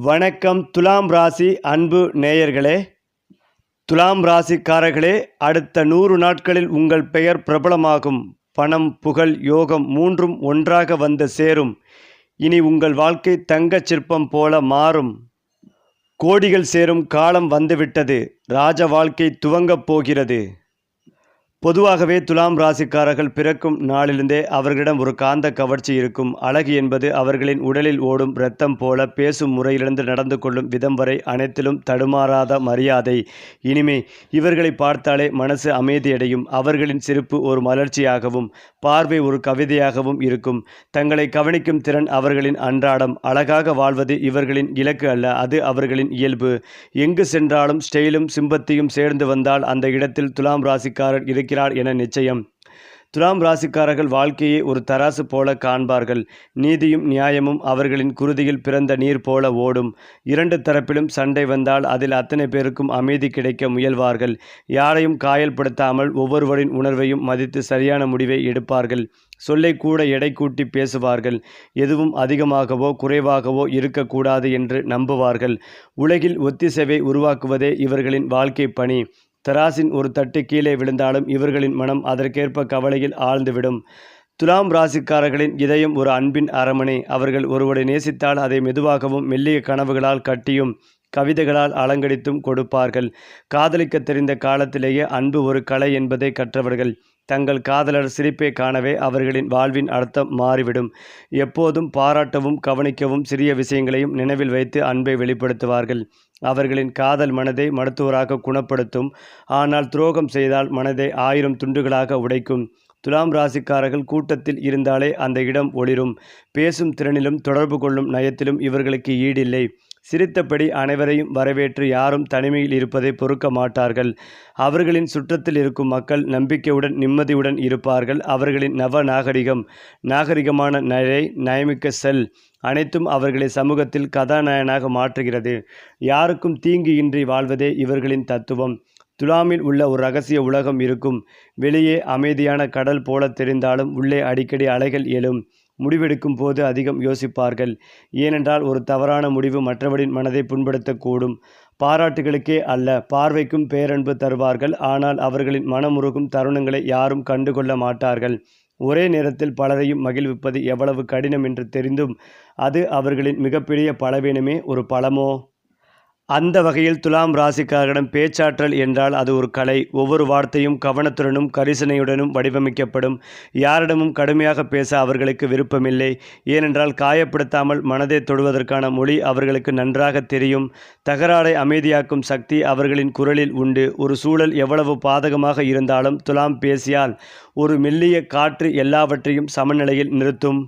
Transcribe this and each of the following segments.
வணக்கம் துலாம் ராசி அன்பு நேயர்களே. துலாம் ராசிக்காரர்களே அடுத்த நூறு நாட்களில் உங்கள் பெயர் பிரபலமாகும். பணம் புகழ் யோகம் மூன்றும் ஒன்றாக வந்து சேரும். இனி உங்கள் வாழ்க்கை தங்கச் சிற்பம் போல மாறும். கோடிகள் சேரும் காலம் வந்துவிட்டது. ராஜ வாழ்க்கை துவங்கப் போகிறது. பொதுவாகவே துலாம் ராசிக்காரர்கள் பிறக்கும் நாளிலிருந்தே அவர்களிடம் ஒரு காந்த கவர்ச்சி இருக்கும். அழகு என்பது அவர்களின் உடலில் ஓடும் இரத்தம் போல பேசும் முறையிலிருந்து நடந்து கொள்ளும் விதம் வரை அனைத்திலும் தடுமாறாத மரியாதை. இனிமே இவர்களை பார்த்தாலே மனசு அமைதியடையும் அவர்களின் சிரிப்பு ஒரு மலர்ச்சியாகவும் பார்வை ஒரு கவிதையாகவும் இருக்கும். தங்களை கவனிக்கும் திறன் அவர்களின் அன்றாடம். அழகாக வாழ்வது இவர்களின் இலக்கு அல்ல அது அவர்களின் இயல்பு. எங்கு சென்றாலும் ஸ்டைலும் சிம்பத்தியும் சேர்ந்து வந்தால் அந்த இடத்தில் துலாம் ராசிக்காரர் இருக்கிறார் என நிச்சயம். துலாம் ராசிக்காரர்கள் வாழ்க்கையை ஒரு தராசு போல காண்பார்கள். நீதியும் நியாயமும் அவர்களின் குருதியில் பிறந்த நீர் போல ஓடும். இரண்டு தரப்பிலும் சண்டை வந்தால் அதில் அத்தனை பேருக்கும் அமைதி கிடைக்க முயல்வார்கள். யாரையும் காயல்படுத்தாமல் ஒவ்வொருவரின் உணர்வையும் மதித்து சரியான முடிவை எடுப்பார்கள். சொல்லை கூட எடை கூட்டி பேசுவார்கள். எதுவும் அதிகமாகவோ குறைவாகவோ இருக்கக்கூடாது என்று நம்புவார்கள். உலகில் ஒத்திசைவை உருவாக்குவதே இவர்களின் வாழ்க்கை பணி. தராசின் ஒரு தட்டு கீழே விழுந்தாலும் இவர்களின் மனம் அதற்கேற்ப கவலையில் ஆழ்ந்துவிடும். துலாம் ராசிக்காரர்களின் இதயம் ஒரு அன்பின் அரமனை. அவர்கள் ஒருவரை நேசித்தால் அதை மெதுவாகவும் மெல்லிய கனவுகளால் கட்டியும் கவிதைகளால் அலங்கடித்தும் கொடுப்பார்கள். காதலிக்க தெரிந்த காலத்திலேயே அன்பு ஒரு கலை என்பதை கற்றவர்கள். தங்கள் காதலர் சிரிப்பை காணவே அவர்களின் வாழ்வின் அர்த்தம் மாறிவிடும். எப்போதும் பாராட்டவும் கவனிக்கவும் சிறிய விஷயங்களையும் நினைவில் வைத்து அன்பை வெளிப்படுத்துவார்கள். அவர்களின் காதல் மனதை மருத்துவராக குணப்படுத்தும். ஆனால் துரோகம் செய்தால் மனதை ஆயிரம் துண்டுகளாக உடைக்கும். துலாம் ராசிக்காரர்கள் கூட்டத்தில் இருந்தாலே அந்த இடம் ஒளிரும். பேசும் திறனிலும் தொடர்பு கொள்ளும் நயத்திலும் இவர்களுக்கு ஈடில்லை. சிரித்தபடி அனைவரையும் வரவேற்று யாரும் தனிமையில் இருப்பதை பொறுக்க மாட்டார்கள். அவர்களின் சுற்றத்தில் இருக்கும் மக்கள் நம்பிக்கையுடன் நிம்மதியுடன் இருப்பார்கள். அவர்களின் நவ நாகரிகம் நாகரிகமான நிலை நயமிக்க செல் அனைத்தும் அவர்களை சமூகத்தில் கதாநாயகனாக மாற்றுகிறது. யாருக்கும் தீங்கு இன்றி வாழ்வதே இவர்களின் தத்துவம். துலாமில் உள்ள ஒரு ரகசிய உலகம் இருக்கும். வெளியே அமைதியான கடல் போல தெரிந்தாலும் உள்ளே அடிக்கடி அலைகள் எழும். முடிவெடுக்கும் போது அதிகம் யோசிப்பார்கள். ஏனென்றால் ஒரு தவறான முடிவு மற்றவரின் மனதை புண்படுத்தக்கூடும். பாராட்டுகளுக்கே அல்ல பார்வைக்கும் பேரன்பு தருவார்கள். ஆனால் அவர்களின் மனமுருகும் தருணங்களை யாரும் கண்டுகொள்ள மாட்டார்கள். ஒரே நேரத்தில் பலரையும் மகிழ்விப்பது எவ்வளவு கடினம் என்று தெரிந்தும் அது அவர்களின் மிகப்பெரிய பலவீனமே ஒரு பலமோ? அந்த வகையில் துலாம் ராசிக்காரர்களிடம் பேச்சாற்றல் என்றால் அது ஒரு கலை. ஒவ்வொரு வார்த்தையும் கவனத்துடனும் கரிசனையுடனும் வடிவமைக்கப்படும். யாரிடமும் கடுமையாக பேச அவர்களுக்கு விருப்பமில்லை. ஏனென்றால் காயப்படுத்தாமல் மனதை தொடுவதற்கான மொழி அவர்களுக்கு நன்றாக தெரியும். தகராறை அமைதியாக்கும் சக்தி அவர்களின் குரலில் உண்டு. ஒரு சூழல் எவ்வளவு பாதகமாக இருந்தாலும் துலாம் பேசியால் ஒரு மெல்லிய காற்று எல்லாவற்றையும் சமநிலையில் நிறுத்தும்.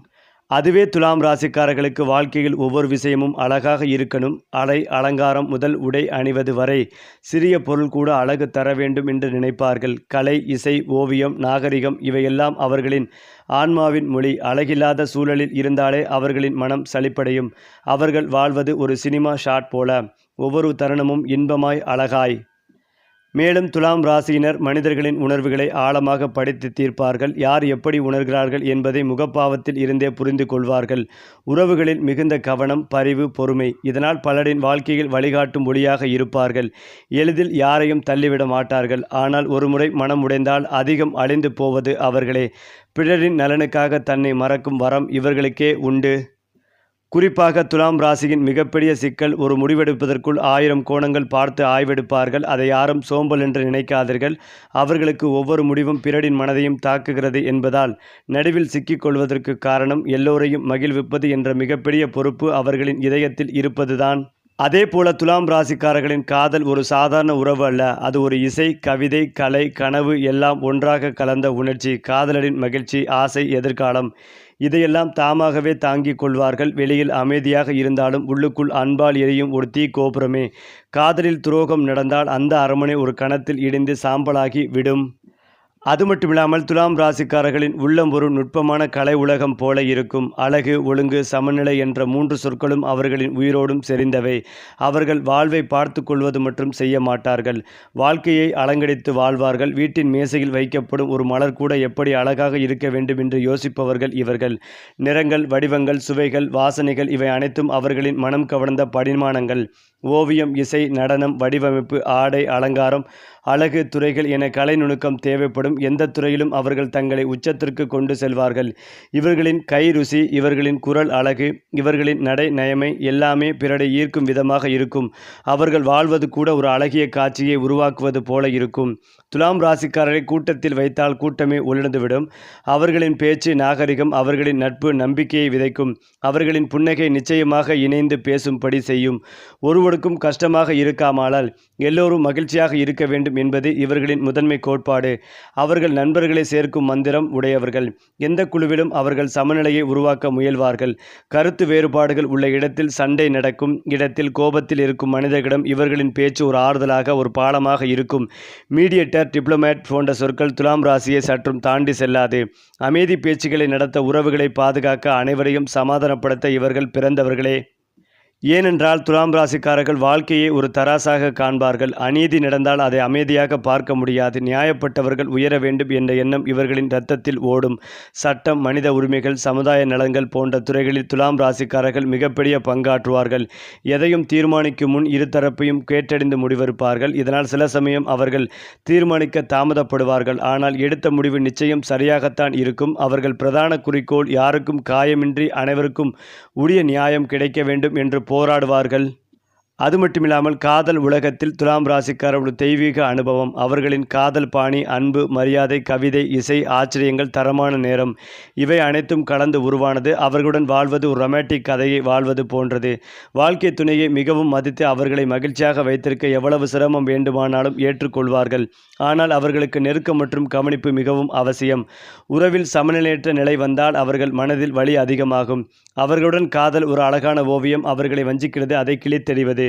அதுவே துலாம் ராசிக்காரர்களுக்கு வாழ்க்கையில் ஒவ்வொரு விஷயமும் அழகாக இருக்கணும். அலை அலங்காரம் முதல் உடை அணிவது வரை சிறிய பொருள் கூட அழகு தர வேண்டும் என்று நினைப்பார்கள். கலை இசை ஓவியம் நாகரிகம் இவையெல்லாம் அவர்களின் ஆன்மாவின் மொழி. அழகில்லாத சூழலில் இருந்தாலே அவர்களின் மனம் சலிப்படையும் அவர்கள் வாழ்வது ஒரு சினிமா ஷாட் போல. ஒவ்வொரு தருணமும் இன்பமாய் அழகாய். மேலும் துலாம் ராசியினர் மனிதர்களின் உணர்வுகளை ஆழமாக படித்து தீர்ப்பார்கள். யார் எப்படி உணர்கிறார்கள் என்பதை முகப்பாவத்தில் இருந்தே புரிந்து கொள்வார்கள். உறவுகளில் மிகுந்த கவனம் பரிவு பொறுமை இதனால் பலரின் வாழ்க்கையில் வழிகாட்டும் ஒளியாக இருப்பார்கள். எளிதில் யாரையும் தள்ளிவிட மாட்டார்கள். ஆனால் ஒருமுறை மனம் உடைந்தால் அதிகம் அழிந்து போவது அவர்களே. பிறரின் நலனுக்காக தன்னை மறக்கும் வரம் இவர்களுக்கே உண்டு. குறிப்பாக துலாம் ராசியின் மிகப்பெரிய சிக்கல் ஒரு முடிவெடுப்பதற்குள் ஆயிரம் கோணங்கள் பார்த்து ஆய்வெடுப்பார்கள். அதை யாரும் சோம்பல் என்று நினைக்காதீர்கள். அவர்களுக்கு ஒவ்வொரு முடிவும் பிறரின் மனதையும் தாக்குகிறது என்பதால் நடுவில் சிக்கிக்கொள்வதற்கு காரணம் எல்லோரையும் மகிழ்விப்பது என்ற மிகப்பெரிய பொறுப்பு அவர்களின் இதயத்தில் இருப்பதுதான். அதே போல துலாம் ராசிக்காரர்களின் காதல் ஒரு சாதாரண உறவு அல்ல. அது ஒரு இசை கவிதை கலை கனவு எல்லாம் ஒன்றாக கலந்த உணர்ச்சி காதலரின் மகிழ்ச்சி ஆசை எதிர்காலம். இதையெல்லாம் தாமாகவே தாங்கிக் கொள்வார்கள். வெளியில் அமைதியாக இருந்தாலும் உள்ளுக்குள் அன்பால் எரியும் ஒரு தீ கோபுரமே. காதலில் துரோகம் நடந்தால் அந்த அரமனை ஒரு கணத்தில் இடிந்து சாம்பலாகி விடும். அது மட்டுமில்லாமல் துலாம் ராசிக்காரர்களின் உள்ளம் ஒரு நுட்பமான கலை உலகம் போல இருக்கும். அழகு ஒழுங்கு சமநிலை என்ற மூன்று சொற்களும் அவர்களின் உயிரோடும் செறிந்தவை. அவர்கள் வாழ்வை பார்த்து கொள்வது மற்றும் செய்ய மாட்டார்கள். வாழ்க்கையை அலங்கடித்து வாழ்வார்கள். வீட்டின் மேசையில் வைக்கப்படும் ஒரு மலர் கூட எப்படி அழகாக இருக்க வேண்டும் என்று யோசிப்பவர்கள் இவர்கள். நிறங்கள் வடிவங்கள் சுவைகள் வாசனைகள் இவை அனைத்தும் அவர்களின் மனம் கவர்ந்த படிமானங்கள் ஓவியம் இசை நடனம் வடிவமைப்பு ஆடை அலங்காரம் அழகு துறைகள் என கலை நுணுக்கம் தேவைப்படும். எந்த துறையிலும் அவர்கள் தங்களை உச்சத்திற்கு கொண்டு செல்வார்கள். இவர்களின் கை ருசி இவர்களின் குரல் அழகு இவர்களின் நடை நயமை எல்லாமே பிறரை ஈர்க்கும் விதமாக இருக்கும். அவர்கள் வாழ்வது கூட ஒரு அழகிய காட்சியை உருவாக்குவது போல இருக்கும். துலாம் ராசிக்காரரை கூட்டத்தில் வைத்தால் கூட்டமே உழந்துவிடும் அவர்களின் பேச்சு நாகரிகம் அவர்களின் நட்பு நம்பிக்கையை விதைக்கும். அவர்களின் புன்னகை நிச்சயமாக இணைந்து பேசும்படி செய்யும். ஒருவருக்கும் கஷ்டமாக இருக்காமலால் எல்லோரும் மகிழ்ச்சியாக இருக்க வேண்டும் என்பது இவர்களின் முதன்மை கோட்பாடு. அவர்கள் நண்பர்களை சேர்க்கும் மந்திரம் உடையவர்கள். எந்த குழுவிலும் அவர்கள் சமநிலையை உருவாக்க முயல்வார்கள். கருத்து வேறுபாடுகள் உள்ள இடத்தில் சண்டை நடக்கும். இடத்தில் கோபத்தில் இருக்கும் மனிதர்களிடம் இவர்களின் பேச்சு ஒரு ஆறுதலாக ஒரு பாலமாக இருக்கும். மீடியேட்டர் டிப்ளமேட் போன்ற சொற்கள் துலாம் ராசியை சற்றும் தாண்டி செல்லாது. அமைதி பேச்சுக்களை நடத்த உறவுகளை பாதுகாக்க அனைவரையும் சமாதானப்படுத்த இவர்கள் பிறந்தவர்களே. ஏனென்றால் துலாம் ராசிக்காரர்கள் வாழ்க்கையை ஒரு தராசாக காண்பார்கள். அநீதி நடந்தால் அதை அமைதியாக பார்க்க முடியாது. நியாயப்பட்டவர்கள் உயர வேண்டும் என்ற எண்ணம் இவர்களின் இரத்தத்தில் ஓடும். சட்டம் மனித உரிமைகள் சமுதாய நலன்கள் போன்ற துறைகளில் துலாம் ராசிக்காரர்கள் மிகப்பெரிய பங்காற்றுவார்கள். எதையும் தீர்மானிக்கும் முன் இருதரப்பையும் கேட்டறிந்து முடிவெடுப்பார்கள். இதனால் சில சமயம் அவர்கள் தீர்மானிக்க தாமதப்படுவார்கள். ஆனால் எடுத்த முடிவு நிச்சயம் சரியாகத்தான் இருக்கும். அவர்கள் பிரதான குறிக்கோள் யாருக்கும் காயமின்றி அனைவருக்கும் உரிய நியாயம் கிடைக்க வேண்டும் என்று போராடுவார்கள். அது மட்டுமில்லாமல் காதல் உலகத்தில் துலாம் ராசிக்காரர்களுடைய தெய்வீக அனுபவம். அவர்களின் காதல் பாணி அன்பு மரியாதை கவிதை இசை ஆச்சரியங்கள் தரமான நேரம் இவை அனைத்தும் கலந்து உருவானது. அவர்களுடன் வாழ்வது ஒரு ரொமாட்டிக் கதையை வாழ்வது போன்றது. வாழ்க்கை துணையை மிகவும் மதித்து அவர்களை மகிழ்ச்சியாக வைத்திருக்க எவ்வளவு சிரமம் வேண்டுமானாலும் ஏற்றுக்கொள்வார்கள். ஆனால் அவர்களுக்கு நெருக்கம் மற்றும் கவனிப்பு மிகவும் அவசியம். உறவில் சமநிலையற்ற நிலை வந்தால் அவர்கள் மனதில் வலி அதிகமாகும். அவர்களுடன் காதல் ஒரு அழகான ஓவியம். அவர்களை வஞ்சிக்கிறது அதை கிழித்தெறிவது.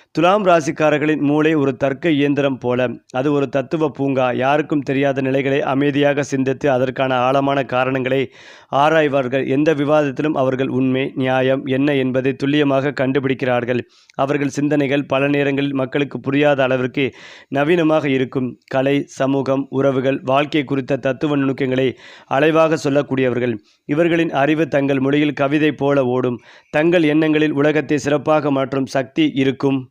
துலாம் ராசிக்காரர்களின் மூளை ஒரு தர்க்க இயந்திரம் போல. அது ஒரு தத்துவ பூங்கா. யாருக்கும் தெரியாத நிலைகளை அமைதியாக சிந்தித்து அதற்கான ஆழமான காரணங்களை ஆராய்வார்கள். எந்த விவாதத்திலும் அவர்கள் உண்மை நியாயம் என்ன என்பதை துல்லியமாக கண்டுபிடிக்கிறார்கள். அவர்கள் சிந்தனைகள் பல நேரங்களில் மக்களுக்கு புரியாத அளவிற்கு நவீனமாக இருக்கும். கலை சமூகம் உறவுகள் வாழ்க்கை குறித்த தத்துவ நுணுக்கங்களை அலைவாக சொல்லக்கூடியவர்கள். இவர்களின் அறிவு தங்கள் மொழியில் கவிதை போல ஓடும். தங்கள் எண்ணங்களில் உலகத்தை சிறப்பாக மாற்றும் சக்தி இருக்கும்.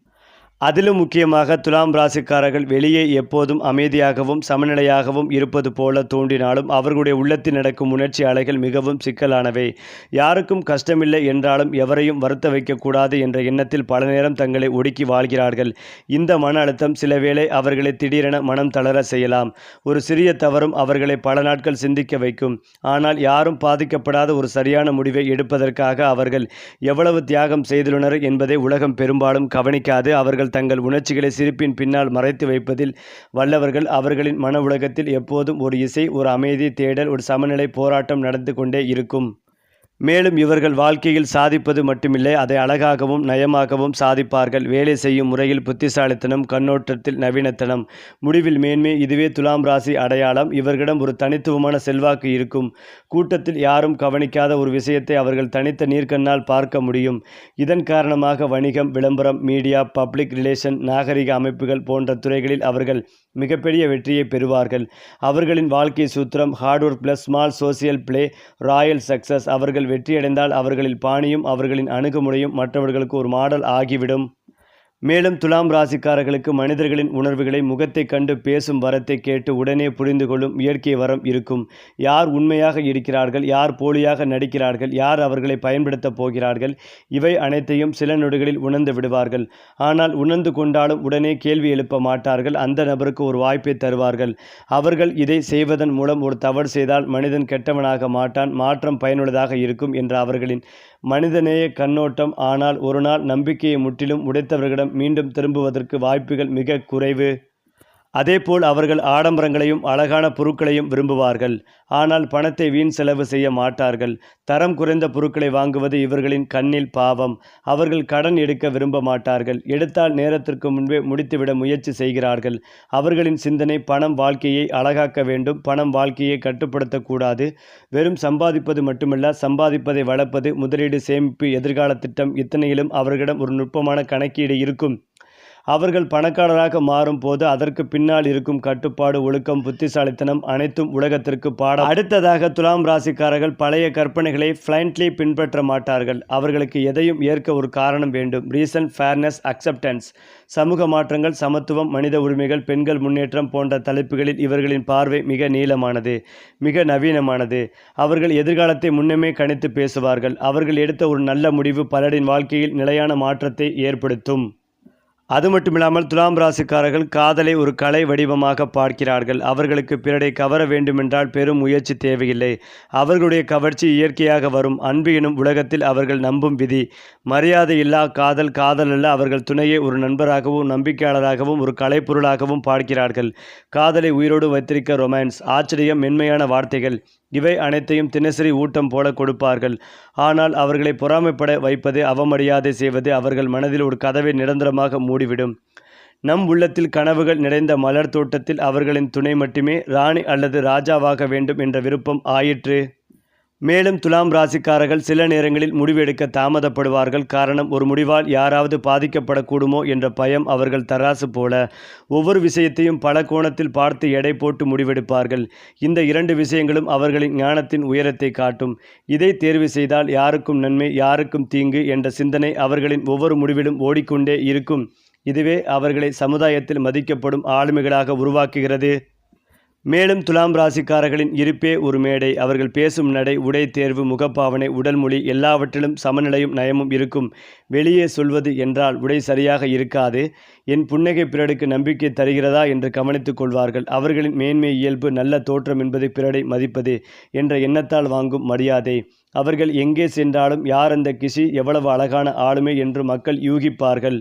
அதிலும் முக்கியமாக துலாம் ராசிக்காரர்கள் வெளியே எப்போதும் அமைதியாகவும் சமநிலையாகவும் இருப்பது போல தோன்றினாலும் அவர்களுடைய உள்ளத்தில் நடக்கும் உணர்ச்சி அலைகள் மிகவும் சிக்கலானவை. யாருக்கும் கஷ்டமில்லை என்றாலும் எவரையும் வருத்த வைக்கக்கூடாது என்ற எண்ணத்தில் பல நேரம் தங்களை ஒடுக்கி வாழ்கிறார்கள். இந்த மன அழுத்தம் சில வேளை அவர்களை திடீரென மனம் தளர செய்யலாம். ஒரு சிறிய தவறும் அவர்களை பல நாட்கள் சிந்திக்க வைக்கும். ஆனால் யாரும் பாதிக்கப்படாத ஒரு சரியான முடிவை எடுப்பதற்காக அவர்கள் எவ்வளவு தியாகம் செய்துள்ளனர் என்பதை உலகம் பெரும்பாலும் கவனிக்காது. அவர்கள் தங்கள் உணர்ச்சிகளை சிரிப்பின் பின்னால் மறைத்து வைப்பதில் வல்லவர்கள். அவர்களின் மன உலகத்தில் எப்போதும் ஒரு இசை ஒரு அமைதி தேடல் ஒரு சமநிலை போராட்டம் நடந்து கொண்டே இருக்கும். மேலும் இவர்கள் வாழ்க்கையில் சாதிப்பது மட்டுமில்லை அதை அழகாகவும் நயமாகவும் சாதிப்பார்கள். வேலை செய்யும் முறையில் புத்திசாலித்தனம் கண்ணோட்டத்தில் நவீனத்தனம். முடிவில் மேன்மை இதுவே துலாம் ராசி அடையாளம். இவர்களிடம் ஒரு தனித்துவமான செல்வாக்கு இருக்கும். கூட்டத்தில் யாரும் கவனிக்காத ஒரு விஷயத்தை அவர்கள் தனித்த நீர்க்கண்ணால் பார்க்க முடியும். இதன் காரணமாக வணிகம் விளம்பரம் மீடியா பப்ளிக் ரிலேஷன் நாகரிக அமைப்புகள் போன்ற துறைகளில் அவர்கள் மிகப்பெரிய வெற்றியை பெறுவார்கள். அவர்களின் வாழ்க்கை சூத்திரம் hard work plus small social play royal success அவர்கள் வெற்றியடைந்தால் அவர்களின் பாணியும் அவர்களின் அணுகுமுறையும் மற்றவர்களுக்கு ஒரு மாடல் ஆகிவிடும். மேலும் துலாம் ராசிக்காரர்களுக்கு மனிதர்களின் உணர்வுகளை முகத்தை கண்டு பேசும் வரத்தை கேட்டு உடனே புரிந்து கொள்ளும் இயற்கை வரம் இருக்கும். யார் உண்மையாக இருக்கிறார்கள் யார் போலியாக நடிக்கிறார்கள் யார் அவர்களை பயன்படுத்தப் போகிறார்கள் இவை அனைத்தையும் சில நொடிகளில் உணர்ந்து விடுவார்கள். ஆனால் உணர்ந்து கொண்டாலும் உடனே கேள்வி எழுப்ப மாட்டார்கள் அந்த நபருக்கு ஒரு வாய்ப்பை தருவார்கள். அவர்கள் இதை செய்வதன் மூலம் ஒரு தவறு செய்தால் மனிதன் கெட்டவனாக மாட்டான் மாற்றம் பயனுள்ளதாக இருக்கும் என்ற அவர்களின் மனிதநேய கண்ணோட்டம். ஆனால் ஒரு நாள் நம்பிக்கையை முற்றிலும் உடைத்தவர்களிடம் மீண்டும் திரும்புவதற்கு வாய்ப்புகள் மிக குறைவு. அதேபோல் அவர்கள் ஆடம்பரங்களையும் அழகான பொருட்களையும் விரும்புவார்கள். ஆனால் பணத்தை வீண் செலவு செய்ய மாட்டார்கள். தரம் குறைந்த பொருட்களை வாங்குவது இவர்களின் கண்ணில் பாவம். அவர்கள் கடன் எடுக்க விரும்ப மாட்டார்கள். எடுத்தால் நேரத்திற்கு முன்பே முடித்துவிட முயற்சி செய்கிறார்கள். அவர்களின் சிந்தனை பணம் வாழ்க்கையை அழகாக்க வேண்டும். பணம் வாழ்க்கையை கட்டுப்படுத்தக்கூடாது. வெறும் சம்பாதிப்பது மட்டுமல்ல சம்பாதிப்பதை வளர்ப்பது முதலீடு சேமிப்பு எதிர்கால திட்டம் இத்தனையிலும் அவர்களிடம் ஒரு நுட்பமான கணக்கீடு இருக்கும். அவர்கள் பணக்காரராக மாறும் போது அதற்கு பின்னால் இருக்கும் கட்டுப்பாடு ஒழுக்கம் புத்திசாலித்தனம் அனைத்தும் உலகத்திற்கு பாடம். அடுத்ததாக துலாம் ராசிக்காரர்கள் பழைய கற்பனைகளை ஃப்ளைன்ட்லி பின்பற்ற மாட்டார்கள். அவர்களுக்கு எதையும் ஏற்க ஒரு காரணம் வேண்டும். ரீசன் ஃபேர்னஸ் அக்செப்டன்ஸ் சமூக மாற்றங்கள் சமத்துவம் மனித உரிமைகள் பெண்கள் முன்னேற்றம் போன்ற தலைப்புகளில் இவர்களின் பார்வை மிக நீளமானது மிக நவீனமானது. அவர்கள் எதிர்காலத்தை முன்னமே கணித்து பேசுவார்கள். அவர்கள் எடுத்த ஒரு நல்ல முடிவு பலரின் வாழ்க்கையில் நிலையான மாற்றத்தை ஏற்படுத்தும். அது மட்டும் இல்லாமல் துலாம் ராசிக்காரர்கள் காதலை ஒரு கலை வடிவமாக பார்க்கிறார்கள். அவர்களுக்கு பிறரை கவர வேண்டுமென்றால் பெரும் முயற்சி தேவையில்லை. அவர்களுடைய கவர்ச்சி இயற்கையாக வரும். அன்பு எனும் உலகத்தில் அவர்கள் நம்பும் விதி. மரியாதை இல்லா காதல் காதல் அல்ல. அவர்கள் துணையை ஒரு நண்பராகவும் நம்பிக்கையாளராகவும் ஒரு கலைப்பொருளாகவும் பார்க்கிறார்கள். காதலை உயிரோடு வைத்திருக்க ரொமான்ஸ் ஆச்சரியம் மென்மையான வார்த்தைகள். இவை அனைத்தையும் தினசரி ஊட்டம் போல கொடுப்பார்கள். ஆனால் அவர்களை பொறாமைப்பட வைப்பது அவமரியாதை செய்வது அவர்கள் மனதில் ஒரு கதவை நிரந்தரமாக மூடிவிடும். நம் உள்ளத்தில் கனவுகள் நிறைந்த மலர் தோட்டத்தில் அவர்களின் துணை மட்டுமே ராணி அல்லது ராஜாவாக வேண்டும் என்ற விருப்பம் ஆயிற்று. மேலும் துலாம் ராசிக்காரர்கள் சில நேரங்களில் முடிவெடுக்க தாமதப்படுவார்கள். காரணம் ஒரு முடிவால் யாராவது பாதிக்கப்படக்கூடுமோ என்ற பயம் அவர்கள் தராசு போல. ஒவ்வொரு விஷயத்தையும் பல கோணத்தில் பார்த்து எடை போட்டு முடிவெடுப்பார்கள். இந்த இரண்டு விஷயங்களும் அவர்களின் ஞானத்தின் உயரத்தை காட்டும். இதை தேர்வு செய்தால் யாருக்கும் நன்மை யாருக்கும் தீங்கு என்ற சிந்தனை அவர்களின் ஒவ்வொரு முடிவிலும் ஓடிக்கொண்டே இருக்கும். இதுவே அவர்களை சமுதாயத்தில் மதிக்கப்படும் ஆளுமைகளாக உருவாக்குகிறது. மேலும் துலாம் ராசிக்காரர்களின் இருப்பே ஒரு மேடை. அவர்கள் பேசும் நடை உடை தேர்வு முகப்பாவனை உடல் மொழி எல்லாவற்றிலும் சமநிலையும் நயமும் இருக்கும். வெளியே சொல்வது என்றால் உடை சரியாக இருக்காது. என் புன்னகை பிறருக்கு நம்பிக்கை தருகிறதா என்று கவனித்துக் கொள்வார்கள். அவர்களின் மேன்மை இயல்பு நல்ல தோற்றம் என்பது பிறரை மதிப்பது என்ற எண்ணத்தால் வாங்கும் மரியாதை. அவர்கள் எங்கே சென்றாலும் யார் அந்த கிசி எவ்வளவு அழகான ஆளுமை என்று மக்கள் யூகிப்பார்கள்.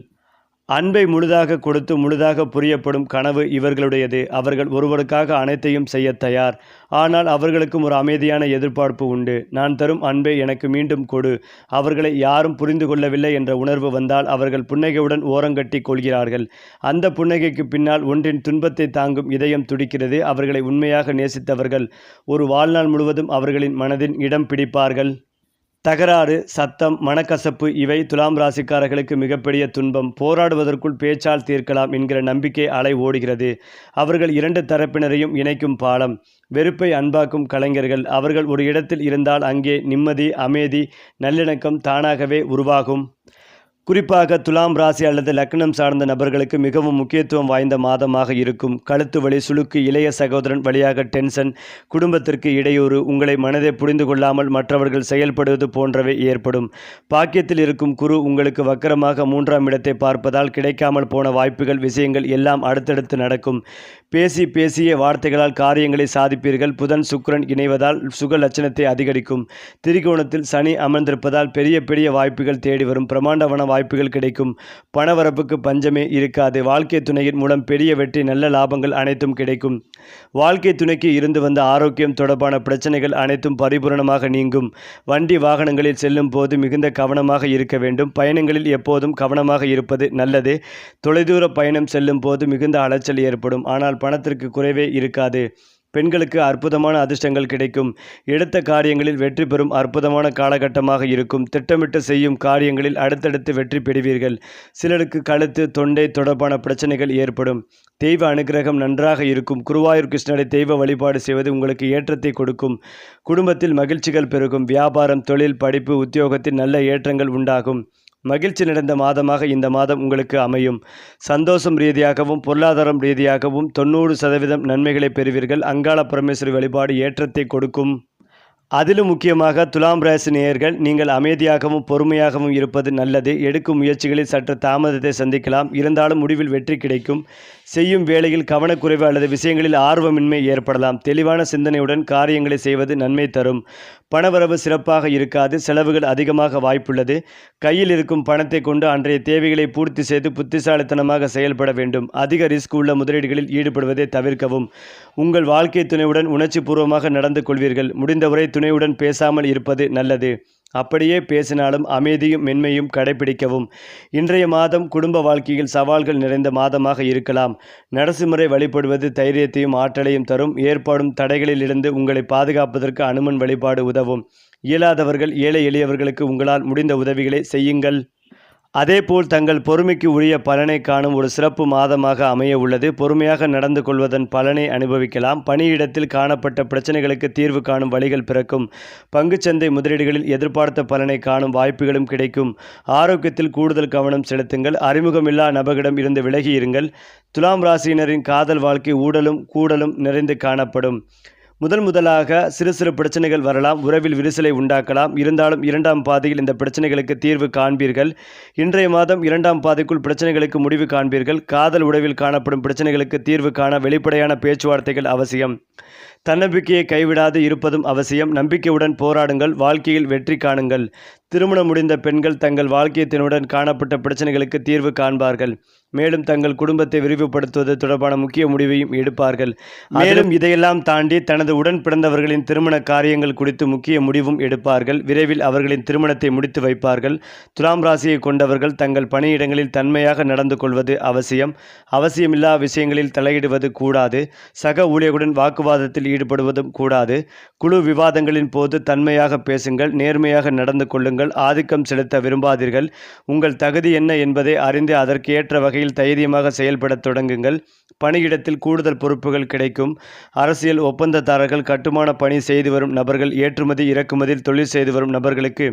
அன்பை முழுதாக கொடுத்து முழுதாக புரியப்படும் கனவு இவர்களுடையது. அவர்கள் ஒருவருக்காக அனைத்தையும் செய்ய தயார். ஆனால் அவர்களுக்கும் ஒரு அமைதியான எதிர்பார்ப்பு உண்டு. நான் தரும் அன்பை எனக்கு மீண்டும் கொடு. அவர்களை யாரும் புரிந்து கொள்ளவில்லை என்ற உணர்வு வந்தால் அவர்கள் புன்னகையுடன் ஓரங்கட்டி கொள்கிறார்கள். அந்த புன்னகைக்கு பின்னால் ஒன்றின் துன்பத்தை தாங்கும் இதயம் துடிக்கிறது. அவர்களை உண்மையாக நேசித்தவர்கள் ஒரு வாழ்நாள் முழுவதும் அவர்களின் மனதில் இடம் பிடிப்பார்கள். தகராறு சத்தம் மனக்கசப்பு இவை துலாம் ராசிக்காரர்களுக்கு மிகப்பெரிய துன்பம். போராடுவதற்குள் பேச்சால் தீர்க்கலாம் என்கிற நம்பிக்கை அலை ஓடுகிறது. அவர்கள் இரண்டு தரப்பினரையும் இணைக்கும் பாலம். வெறுப்பை அன்பாக்கும் கலைஞர்கள். அவர்கள் ஒரு இடத்தில் இருந்தால் அங்கே நிம்மதி அமைதி நல்லிணக்கம் தானாகவே உருவாகும். குறிப்பாக துலாம் ராசி அல்லது லக்னம் சார்ந்த நபர்களுக்கு மிகவும் முக்கியத்துவம் வாய்ந்த மாதமாக இருக்கும். கழுத்து வலி சுழுக்கு இளைய சகோதரன் வழியாக டென்ஷன் குடும்பத்திற்கு இடையூறு உங்களை மனதை புரிந்து கொள்ளாமல் மற்றவர்கள் செயல்படுவது போன்றவை ஏற்படும். பாக்கியத்தில் இருக்கும் குரு உங்களுக்கு வக்கரமாக மூன்றாம் இடத்தை பார்ப்பதால் கிடைக்காமல் போன வாய்ப்புகள் விஷயங்கள் எல்லாம் அடுத்தடுத்து நடக்கும். பேசி பேசிய வார்த்தைகளால் காரியங்களை சாதிப்பீர்கள். புதன் சுக்கிரன் இணைவதால் சுக லட்சணத்தை அதிகரிக்கும். திரிகோணத்தில் சனி அமர்ந்திருப்பதால் பெரிய பெரிய வாய்ப்புகள் தேடி வரும். பிரமாண்டவன வாய்ப்புகள் கிடைக்கும். பணவரப்புக்கு பஞ்சமே இருக்காது. வாழ்க்கை துணையின் மூலம் பெரிய வெற்றி நல்ல லாபங்கள் அனைத்தும் கிடைக்கும். வாழ்க்கை துணைக்கு இருந்து வந்த ஆரோக்கியம் தொடர்பான பிரச்சனைகள் அனைத்தும் பரிபூரணமாக நீங்கும். வண்டி வாகனங்களில் செல்லும் போது மிகுந்த கவனமாக இருக்க வேண்டும். பயணங்களில் எப்போதும் கவனமாக இருப்பது நல்லது. தொலைதூர பயணம் செல்லும் போது மிகுந்த அலைச்சல் ஏற்படும். ஆனால் பணத்திற்கு குறைவே இருக்காது. பெண்களுக்கு அற்புதமான அதிர்ஷ்டங்கள் கிடைக்கும். எடுத்த காரியங்களில் வெற்றி பெறும் அற்புதமான காலகட்டமாக இருக்கும். திட்டமிட்டு செய்யும் காரியங்களில் அடுத்தடுத்து வெற்றி பெறுவீர்கள். சிலருக்கு கழுத்து தொண்டை தொடர்பான பிரச்சனைகள் ஏற்படும். தெய்வ அனுக்கிரகம் நன்றாக இருக்கும். குருவாயூர் கிருஷ்ணரை தெய்வ வழிபாடு செய்வது உங்களுக்கு ஏற்றத்தை கொடுக்கும். குடும்பத்தில் மகிழ்ச்சிகள் பெருகும். வியாபாரம் தொழில் படிப்பு உத்தியோகத்தில் நல்ல ஏற்றங்கள் உண்டாகும். மகிழ்ச்சி நிறைந்த மாதமாக இந்த மாதம் உங்களுக்கு அமையும். சந்தோஷம் ரீதியாகவும் பொருளாதாரம் ரீதியாகவும் தொண்ணூறு சதவீதம் நன்மைகளை பெறுவீர்கள். அங்காள பரமேஸ்வரி வழிபாடு ஏற்றத்தை கொடுக்கும். அதிலும் முக்கியமாக துலாம் ராசி நேயர்கள் நீங்கள் அமைதியாகவும் பொறுமையாகவும் இருப்பது நல்லது. எடுக்கும் முயற்சிகளில் சற்று தாமதத்தை சந்திக்கலாம். இருந்தாலும் முடிவில் வெற்றி கிடைக்கும். செய்யும் வேளையில் கவனக்குறைவு அல்லது விஷயங்களில் ஆர்வமின்மை ஏற்படலாம். தெளிவான சிந்தனையுடன் காரியங்களை செய்வது நன்மை தரும். பணவரவு சிறப்பாக இருக்காது. செலவுகள் அதிகமாக வாய்ப்புள்ளது. கையில் இருக்கும் பணத்தை கொண்டு அன்றைய தேவைகளை பூர்த்தி செய்து புத்திசாலித்தனமாக செயல்பட வேண்டும். அதிக ரிஸ்க் உள்ள முதலீடுகளில் ஈடுபடுவதை தவிர்க்கவும். உங்கள் வாழ்க்கை துணையுடன் உணர்ச்சி பூர்வமாக நடந்து கொள்வீர்கள். முடிந்தவரை துணையுடன் பேசாமல் இருப்பது நல்லது. அப்படியே பேசினாலும் அமைதியும் மென்மையும் கடைபிடிக்கவும். இன்றைய மாதம் குடும்ப வாழ்க்கையில் சவால்கள் நிறைந்த மாதமாக இருக்கலாம். நடசுமுறை வழிபடுவது தைரியத்தையும் ஆற்றலையும் தரும். ஏற்படும் தடைகளிலிருந்து உங்களை பாதுகாப்பதற்கு அனுமன் வழிபாடு உதவும். இயலாதவர்கள் ஏழை எளியவர்களுக்கு உங்களால் முடிந்த உதவிகளை செய்யுங்கள். அதேபோல் தங்கள் பொறுமைக்கு உரிய பலனை காணும் ஒரு சிறப்பு மாதமாக அமைய உள்ளது. பொறுமையாக நடந்து கொள்வதன் பலனை அனுபவிக்கலாம். பணியிடத்தில் காணப்பட்ட பிரச்சனைகளுக்கு தீர்வு காணும் வழிகள் பிறக்கும். பங்குச்சந்தை முதலீடுகளில் எதிர்பார்த்த பலனை காணும் வாய்ப்புகளும் கிடைக்கும். ஆரோக்கியத்தில் கூடுதல் கவனம் செலுத்துங்கள். அறிமுகமில்லா நபர்களிடம் இருந்து விலகி இருங்கள். துலாம் ராசியினரின் காதல் வாழ்க்கை ஊடலும் கூடலும் நிறைந்து காணப்படும். முதல் முதலாக சிறு சிறு பிரச்சனைகள் வரலாம் உறவில் விரிசலை உண்டாக்கலாம். இருந்தாலும் இரண்டாம் பாதையில் இந்த பிரச்சனைகளுக்கு தீர்வு காண்பீர்கள். இன்றைய மாதம் இரண்டாம் பாதைக்குள் பிரச்சனைகளுக்கு முடிவு காண்பீர்கள். காதல் உறவில் காணப்படும் பிரச்சனைகளுக்கு தீர்வு காண வெளிப்படையான பேச்சுவார்த்தைகள் அவசியம். தன்னம்பிக்கையை கைவிடாது இருப்பதும் அவசியம். நம்பிக்கையுடன் போராடுங்கள் வாழ்க்கையில் வெற்றி காணுங்கள். திருமணம் முடிந்த பெண்கள் தங்கள் வாழ்க்கையத்தினுடன் காணப்பட்ட பிரச்சனைகளுக்கு தீர்வு காண்பார்கள். மேலும் தங்கள் குடும்பத்தை விரிவுபடுத்துவது தொடர்பான முக்கிய முடிவையும் எடுப்பார்கள். மேலும் இதையெல்லாம் தாண்டி தனது உடன் பிறந்தவர்களின் திருமண காரியங்கள் குறித்து முக்கிய முடிவும் எடுப்பார்கள். விரைவில் அவர்களின் திருமணத்தை முடித்து வைப்பார்கள். துலாம் ராசியை கொண்டவர்கள் தங்கள் பணியிடங்களில் தன்மையாக நடந்து கொள்வது அவசியம். அவசியமில்லா விஷயங்களில் தலையிடுவது கூடாது. சக ஊழியர்களுடன் வாக்குவாதத்தில் ஈடுபடுவதும் கூடாது. குழு விவாதங்களின் போது தன்மையாக பேசுங்கள் நேர்மையாக நடந்து கொள்ளுங்கள் ஆதிக்கம் செலுத்த விரும்பாதீர்கள். உங்கள் தகுதி என்ன என்பதை அறிந்து அதற்கு ஏற்ற வகையில் தைரியமாக செயல்படத் தொடங்குங்கள். பணியிடத்தில் கூடுதல் பொறுப்புகள் கிடைக்கும். அரசியல் ஒப்பந்ததாரர்கள் கட்டுமான பணி செய்து வரும் நபர்கள் ஏற்றுமதி இறக்குமதியில் தொழில் செய்து வரும் நபர்களுக்கு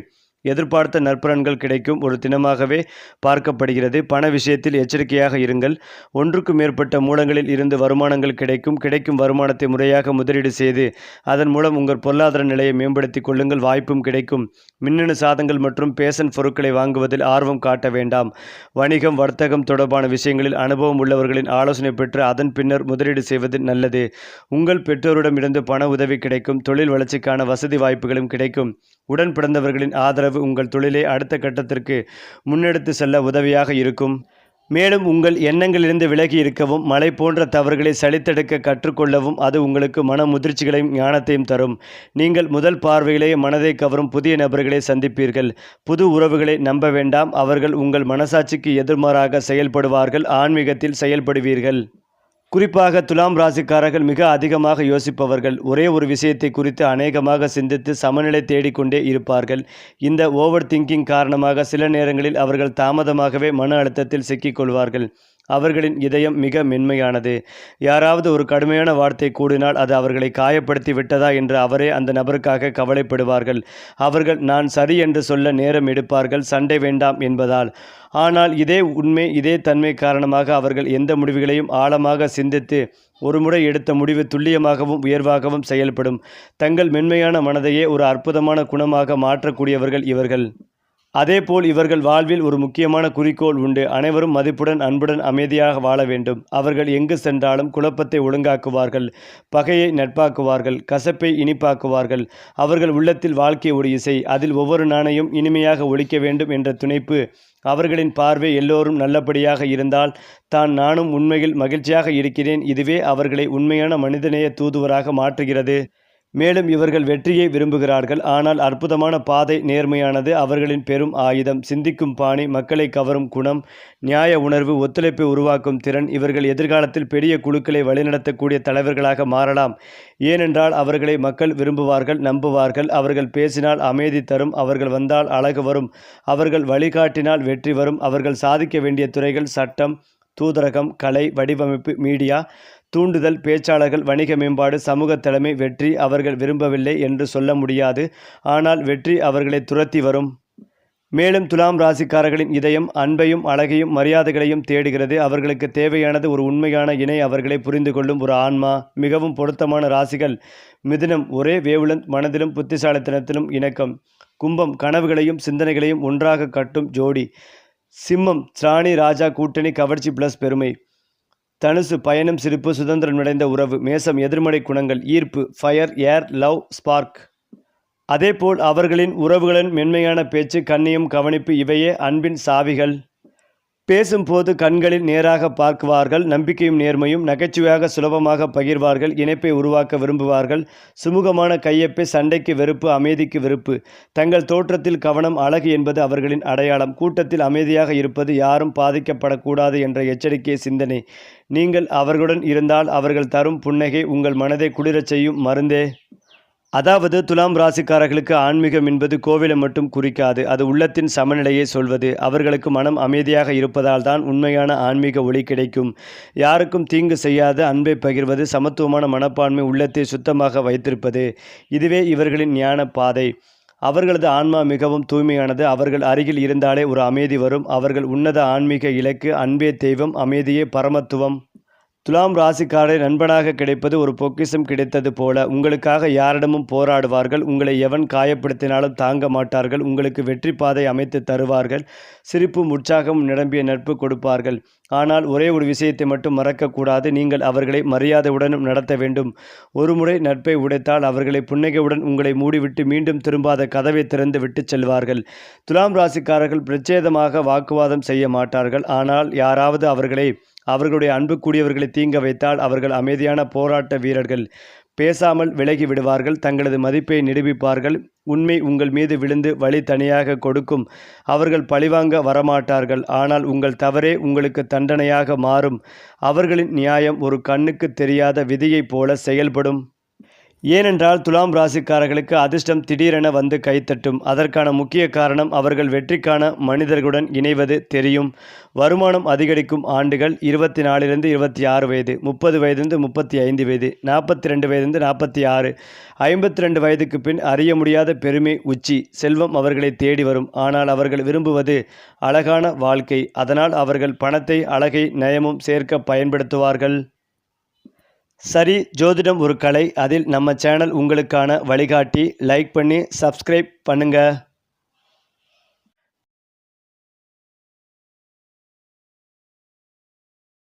எதிர்பார்த்த நற்பலன்கள் கிடைக்கும் ஒரு தினமாகவே பார்க்கப்படுகிறது. பண விஷயத்தில் எச்சரிக்கையாக இருங்கள். ஒன்றுக்கு மேற்பட்ட மூலங்களில் இருந்து வருமானங்கள் கிடைக்கும். கிடைக்கும் வருமானத்தை முறையாக முதலீடு செய்து அதன் மூலம் உங்கள் பொருளாதார நிலையை மேம்படுத்திக் கொள்ளுங்கள். வாய்ப்பும் கிடைக்கும். மின்னணு சாதங்கள் மற்றும் பேஷன் பொருட்களை வாங்குவதில் ஆர்வம் காட்ட வேண்டாம். வணிகம் வர்த்தகம் தொடர்பான விஷயங்களில் அனுபவம் உள்ளவர்களின் ஆலோசனை பெற்று அதன் பின்னர் முதலீடு செய்வது நல்லது. உங்கள் பெற்றோரிடமிருந்து பண உதவி கிடைக்கும். தொழில் வளர்ச்சிக்கான வசதி வாய்ப்புகளும் கிடைக்கும். உடன் பிறந்தவர்களின் ஆதரவு உங்கள் தொழிலை அடுத்த கட்டத்திற்கு முன்னெடுத்து செல்ல உதவியாக இருக்கும். மேலும் உங்கள் எண்ணங்களிலிருந்து விலகி இருக்கவும் மலை போன்ற தவறுகளை சலித்தெடுக்க கற்றுக்கொள்ளவும் அது உங்களுக்கு மன முதிர்ச்சிகளையும் ஞானத்தையும் தரும். நீங்கள் முதல் பார்வையிலேயே மனதை கவரும் புதிய நபர்களை சந்திப்பீர்கள். புது உறவுகளை நம்ப வேண்டாம். அவர்கள் உங்கள் மனசாட்சிக்கு எதிர்மாறாக செயல்படுவார்கள். ஆன்மீகத்தில் செயல்படுவீர்கள். குறிப்பாக துலாம் ராசிக்காரர்கள் மிக அதிகமாக யோசிப்பவர்கள். ஒரே ஒரு விஷயத்தை குறித்து அநேகமாக சிந்தித்து சமநிலை தேடிக்கொண்டே இருப்பார்கள். இந்த ஓவர் திங்கிங் காரணமாக சில நேரங்களில் அவர்கள் தாமதமாகவே மன அழுத்தத்தில் சிக்கிக்கொள்வார்கள். அவர்களின் இதயம் மிக மென்மையானது. யாராவது ஒரு கடுமையான வார்த்தை கூடினால் அது அவர்களை காயப்படுத்தி விட்டதா என்று அவரே அந்த நபருக்காக கவலைப்படுவார்கள். அவர்கள் நான் சரி என்று சொல்ல நேரம் எடுப்பார்கள் சண்டை வேண்டாம் என்பதால். ஆனால் இதே உண்மை இதே தன்மை காரணமாக அவர்கள் எந்த முடிவுகளையும் ஆழமாக சிந்தித்து ஒருமுறை எடுத்த முடிவு துல்லியமாகவும் உயர்வாகவும் செயல்படும். தங்கள் மென்மையான மனதையே ஒரு அற்புதமான குணமாக மாற்றக்கூடியவர்கள் இவர்கள். அதேபோல் இவர்கள் வாழ்வில் ஒரு முக்கியமான குறிக்கோள் உண்டு. அனைவரும் மதிப்புடன் அன்புடன் அமைதியாக வாழ வேண்டும். அவர்கள் எங்கு சென்றாலும் குழப்பத்தை ஒழுங்காக்குவார்கள் பகையை நட்பாக்குவார்கள் கசப்பை இனிப்பாக்குவார்கள். அவர்கள் உள்ளத்தில் வாழ்க்கை ஒரு இசை. அதில் ஒவ்வொரு நாணையும் இனிமையாக ஒழிக்க வேண்டும் என்ற துணைப்பு அவர்களின் பார்வை எல்லோரும் நல்லபடியாக இருந்தால் தான் நானும் உண்மையில் மகிழ்ச்சியாக இருக்கிறேன். இதுவே அவர்களை உண்மையான மனிதநேய தூதுவராக மாற்றுகிறது. மேலும் இவர்கள் வெற்றியை விரும்புகிறார்கள். ஆனால் அற்புதமான பாதை நேர்மையானது. அவர்களின் பெரும் ஆயுதம் சிந்திக்கும் பாணி மக்களை கவரும் குணம் நியாய உணர்வு ஒத்துழைப்பை உருவாக்கும் திறன் இவர்கள் எதிர்காலத்தில் பெரிய குழுக்களை வழிநடத்தக்கூடிய தலைவர்களாக மாறலாம். ஏனென்றால் அவர்களை மக்கள் விரும்புவார்கள் நம்புவார்கள். அவர்கள் பேசினால் அமைதி தரும் அவர்கள் வந்தால் அழகு வரும். அவர்கள் வழிகாட்டினால் வெற்றி வரும். அவர்கள் சாதிக்க வேண்டிய துறைகள் சட்டம் தூதரகம் கலை வடிவமைப்பு மீடியா தூண்டுதல் பேச்சாளர்கள் வணிக மேம்பாடு சமூக தலைமை வெற்றி அவர்கள் விரும்பவில்லை என்று சொல்ல முடியாது. ஆனால் வெற்றி அவர்களை துரத்தி வரும். மேலும் துலாம் ராசிக்காரர்களின் இதயம் அன்பையும் அழகையும் மரியாதைகளையும் தேடுகிறது. அவர்களுக்கு தேவையானது ஒரு உண்மையான இணை அவர்களை புரிந்து கொள்ளும் ஒரு ஆன்மா. மிகவும் பொருத்தமான ராசிகள். மிதுனம் ஒரே வேவுலந்த் மனதிலும் புத்திசாலித்தனத்திலும் இணக்கம். கும்பம் கனவுகளையும் சிந்தனைகளையும் ஒன்றாக கட்டும் ஜோடி. சிம்மம் திராணி ராஜா கூட்டணி கவர்ச்சி பிளஸ் பெருமை. தனுசு பயணம் சிரிப்பு சுதந்திரம் நிறைந்த உறவு மேசம் எதிர்மறை குணங்கள் ஈர்ப்பு ஃபயர் ஏர் லவ் ஸ்பார்க் அதேபோல் அவர்களின் உறவுகளின் மென்மையான பேச்சு கண்ணியம் கவனிப்பு இவையே அன்பின் சாவிகள். பேசும்போது கண்களில் நேராக பார்க்குவார்கள் நம்பிக்கையும் நேர்மையும் நகைச்சுவையாக சுலபமாக பகிர்வார்கள் இணைப்பை உருவாக்க விரும்புவார்கள் சுமூகமான கையப்பை சண்டைக்கு வெறுப்பு அமைதிக்கு வெறுப்பு. தங்கள் தோற்றத்தில் கவனம் அழகு என்பது அவர்களின் அடையாளம். கூட்டத்தில் அமைதியாக இருப்பது யாரும் பாதிக்கப்படக்கூடாது என்ற எச்சரிக்கை சிந்தனை. நீங்கள் அவர்களுடன் இருந்தால் அவர்கள் தரும் புன்னகை உங்கள் மனதை குளிரச் செய்யும். மருந்தே. அதாவது துலாம் ராசிக்காரர்களுக்கு ஆன்மீகம் என்பது கோவிலை மட்டும் குறிக்காது அது உள்ளத்தின் சமநிலையை சொல்வது. அவர்களுக்கு மனம் அமைதியாக இருப்பதால் தான் உண்மையான ஆன்மீக ஒளி கிடைக்கும். யாருக்கும் தீங்கு செய்யாத அன்பை பகிர்வது சமத்துவமான மனப்பான்மை உள்ளத்தை சுத்தமாக வைத்திருப்பது இதுவே இவர்களின் ஞான பாதை. அவர்களது ஆன்மா மிகவும் தூய்மையானது. அவர்கள் அருகில் இருந்தாலே ஒரு அமைதி வரும். அவர்கள் உன்னத ஆன்மீக இலக்கு அன்பே தெய்வம் அமைதியே பரமத்துவம். துலாம் ராசிக்காரை நண்பனாக கிடைப்பது ஒரு பொக்கிஷம் கிடைத்தது போல. உங்களுக்காக யாரிடமும் போராடுவார்கள். உங்களை எவன் காயப்படுத்தினாலும் தாங்க மாட்டார்கள். உங்களுக்கு வெற்றி பாதை அமைத்து தருவார்கள். சிரிப்பும் உற்சாகமும் நிரம்பிய நட்பு கொடுப்பார்கள். ஆனால் ஒரே ஒரு விஷயத்தை மட்டும் மறக்கக்கூடாது. நீங்கள் அவர்களை மரியாதையுடனும் நடத்த வேண்டும். ஒருமுறை நட்பை உடைத்தால் அவர்களை புன்னகையுடன் உங்களை மூடிவிட்டு மீண்டும் திரும்பாத கதவை திறந்து விட்டு செல்வார்கள். துலாம் ராசிக்காரர்கள் பிரச்சேதமாக வாக்குவாதம் செய்ய மாட்டார்கள். ஆனால் யாராவது அவர்களை அவர்களுடைய அன்புக்குரியவர்களை தீங்க வைத்தால் அவர்கள் அமைதியான போராட்ட வீரர்கள். பேசாமல் விலகி விடுவார்கள். தங்களது மதிப்பை நிரூபிப்பார்கள் உண்மை உங்கள் மீது விழுந்து வழி தனியாக கொடுக்கும். அவர்கள் பழிவாங்க வரமாட்டார்கள். ஆனால் உங்கள் தவறே உங்களுக்கு தண்டனையாக மாறும். அவர்களின் நியாயம் ஒரு கண்ணுக்கு தெரியாத விதியைப் போல செயல்படும். ஏனென்றால் துலாம் ராசிக்காரர்களுக்கு அதிர்ஷ்டம் திடீரென வந்து கைத்தட்டும் அதற்கான முக்கிய காரணம் அவர்கள் வெற்றிக்கான மனிதர்களுடன் இணைவது தெரியும். வருமானம் அதிகரிக்கும் ஆண்டுகள் இருபத்தி நாலிலிருந்து இருபத்தி ஆறு வயது முப்பது வயதிலிருந்து முப்பத்தி ஐந்து வயது நாற்பத்தி ரெண்டு வயதிலிருந்து நாற்பத்தி ஆறு ஐம்பத்தி ரெண்டு வயதுக்கு பின் அறிய முடியாத பெருமை உச்சி செல்வம் அவர்களை தேடி வரும். ஆனால் அவர்கள் விரும்புவது அழகான வாழ்க்கை. அதனால் அவர்கள் பணத்தை அழகை நயமும் சேர்க்க பயன்படுத்துவார்கள். சரி ஜோதிடம் ஒரு கலை. அதில் நம்ம சேனல் உங்களுக்கான வழிகாட்டி. லைக் பண்ணி சப்ஸ்கிரைப் பண்ணுங்கள்